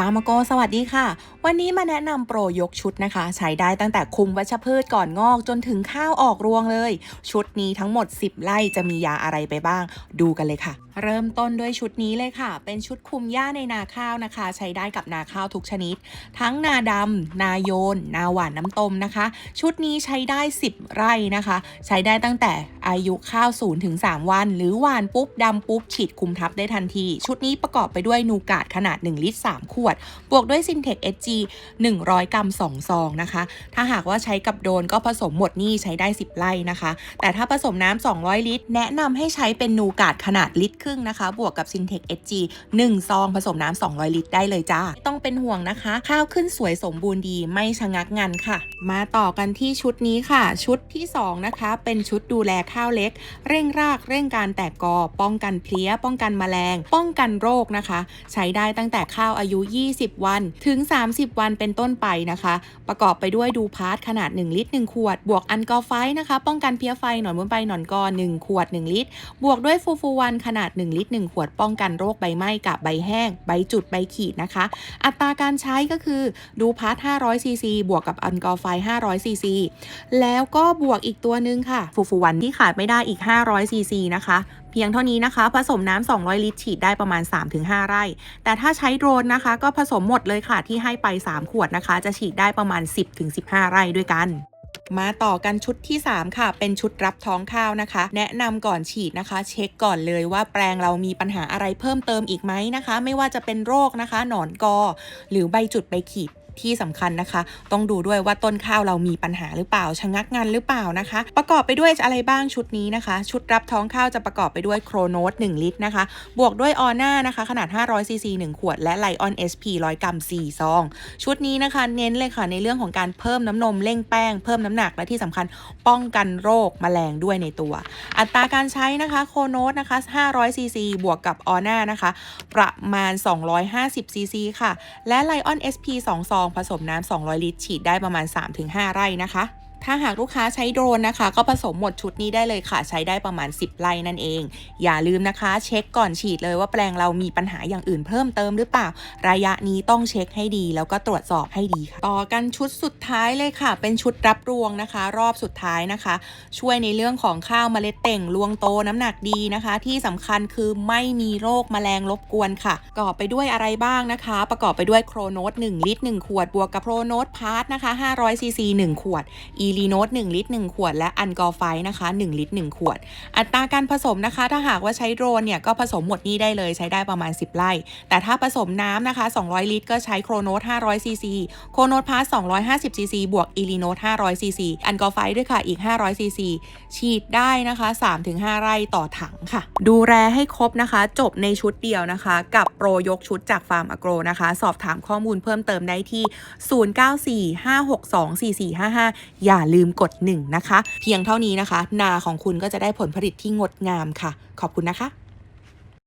ฟาร์มโกสวัสดีค่ะ วันนี้มาแนะนำโปรยกชุดนะคะ ใช้ได้ตั้งแต่คุมวัชพืชก่อนงอกจนถึงข้าวออกรวงเลย ชุดนี้ทั้งหมด 10 ไร่จะมียาอะไรไปบ้าง ดูกันเลยค่ะ เริ่มต้นด้วยชุดนี้เลยค่ะ เป็นชุดคุมหญ้าในนาข้าวนะคะ ใช้ได้กับนาข้าวทุกชนิด ทั้งนาดำนาโยน นาหวานน้ำต้มนะคะ ชุดนี้ใช้ได้ 10 ไร่นะคะ ใช้ได้ตั้งแต่อายุข้าว0ถึง3วัน หรือหวานปุ๊บดำปุ๊บฉีดคุมทับได้ทันที ชุดนี้ประกอบไปด้วยนูกาดขนาด 1 ลิตร 3 ขวด บวกด้วยซินเทค SG 100 กรัม2ซองนะคะ ถ้าหากว่าใช้กับโดนก็ผสมหมดนี่ใช้ได้ 10 ไร่นะคะ แต่ถ้าผสมน้ำ200 ลิตร แนะนำให้ใช้เป็นนูกาดขนาดลิตรรึ่งนะคะ บวกกับซินเทค SG 1ซองผสมน้ำ200 ลิตรได้เลยจ้าต้องเป็นห่วงนะคะ ข้าวขึ้นสวยสมบูรณ์ดีไม่ชะงักงันค่ะ มาต่อกันที่ชุดนี้ค่ะ ชุดที่ 2 นะคะ เป็นชุดดูแลข้าวเล็ก เร่งรากเร่งการแตกกอ ป้องกันเพลี้ย ป้องกันแมลง ป้องกันโรคนะคะ ใช้ได้ตั้งแต่ข้าวอายุ 20 วัน ถึง 30 วันเป็นต้นไปนะคะ ประกอบไปด้วยดูพาร์ทขนาด 1 ลิตร 1 ขวด บวกอันกอไฟนะคะ ป้องกันเพี้ยไฟหนอนบนใบหนอนกอ 1 ขวด 1 ลิตร บวกด้วยฟูฟูวันขนาด1 ลิตร 1 ขวดป้องกันโรคใบไหม้กับใบแห้ง ใบจุดใบขีดนะคะ อัตราการใช้ก็คือดูพาร์ท500ซีซีบวกกับอันกอไฟ500ซีซีแล้วก็บวกอีกตัวหนึ่งค่ะ ฟูฟูวันที่ขาดไม่ได้อีก500ซีซีนะคะเพียงเท่านี้นะคะ ผสมน้ำ200 ลิตรฉีดได้ประมาณ 3-5 ไร่ แต่ถ้าใช้โดรนนะคะ ก็ผสมหมดเลยค่ะที่ให้ไป 3 ขวดนะคะ จะฉีดได้ประมาณ 10-15 ไร่ด้วยกัน มาต่อกันชุดที่ 3 ค่ะ เป็นชุดรับท้องข้าวนะคะ แนะนำก่อนฉีดนะคะ เช็คก่อนเลยว่าแปลงเรามีปัญหาอะไรเพิ่มเติมอีกไหมนะคะ ไม่ว่าจะเป็นโรคนะคะ หนอนกอ หรือใบจุดใบขีด ที่สำคัญนะคะ ต้องดูด้วยว่าต้นข้าวเรามีปัญหาหรือเปล่าชะงักงันหรือเปล่านะคะ ประกอบไปด้วยอะไรบ้างชุดนี้นะคะ ชุดรับท้องข้าวจะประกอบไปด้วยโครโนต1ลิตรนะคะ บวกด้วยออน่านะคะ ขนาด 500 ซีซี1ขวด และไลออน SP 100 กรัม4ซอง ชุดนี้นะคะ เน้นเลยค่ะในเรื่องของการเพิ่มน้ำนมเร่งแป้ง เพิ่มน้ำหนักและที่สำคัญป้องกันโรคแมลงด้วยในตัว อัตราการใช้นะคะโคโนตนะคะ 500 ซีซีบวกกับออน่านะคะ ประมาณ 250 ซีซีค่ะ และไลออน SP 2ซองผสมน้ำ200 ลิตร ฉีดได้ประมาณ 3-5 ไร่นะคะ ถ้าหากลูกค้าใช้โดรนนะคะ ก็ผสมหมดชุดนี้ได้เลยค่ะ ใช้ได้ประมาณ 10 ไร่นั่นเอง อย่าลืมนะคะ เช็คก่อนฉีดเลยว่าแปลงเรามีปัญหาอย่างอื่นเพิ่มเติมหรือเปล่า ระยะนี้ต้องเช็คให้ดี แล้วก็ตรวจสอบให้ดีค่ะ ต่อกันชุดสุดท้ายเลยค่ะ เป็นชุดรับรวงนะคะ รอบสุดท้ายนะคะ ช่วยในเรื่องของข้าวเมล็ดเต่งรวงโตน้ำหนักดีนะคะ ที่สำคัญคือไม่มีโรคแมลงรบกวนค่ะประกอบไปด้วยอะไรบ้างนะคะ ประกอบไปด้วยโครโนต1ลิตร1ขวดบวกกับโครโนตพาร์ทนะคะ500ซีซี1ขวดอีลีโนต1ลิตร 1 ขวด และอันกอไฟนะคะ 1 ลิตร 1 ขวด อัตราการผสมนะคะ ถ้าหากว่าใช้โดรนเนี่ยก็ผสมหมดนี้ได้เลยใช้ได้ประมาณ 10 ไร่ แต่ถ้าผสมน้ำนะคะ 200 ลิตร ก็ใช้โครโนต500ซีซีโครโนตพาร์ท250ซีซีบวกอีลีโนต500ซีซีอันกอไฟด้วยค่ะอีก 500ซีซีฉีดได้นะคะ 3-5 ไร่ต่อถังค่ะ ดูแลให้ครบนะคะ จบในชุดเดียวนะคะ กับโปรยกชุดจากฟาร์มอโกรนะคะ สอบถามข้อมูลเพิ่มเติมได้ที่ 0945624455อย่าลืมกด1นะคะ เพียงเท่านี้นะคะ นาของคุณก็จะได้ผลผลิตที่งดงามค่ะ ขอบคุณนะคะ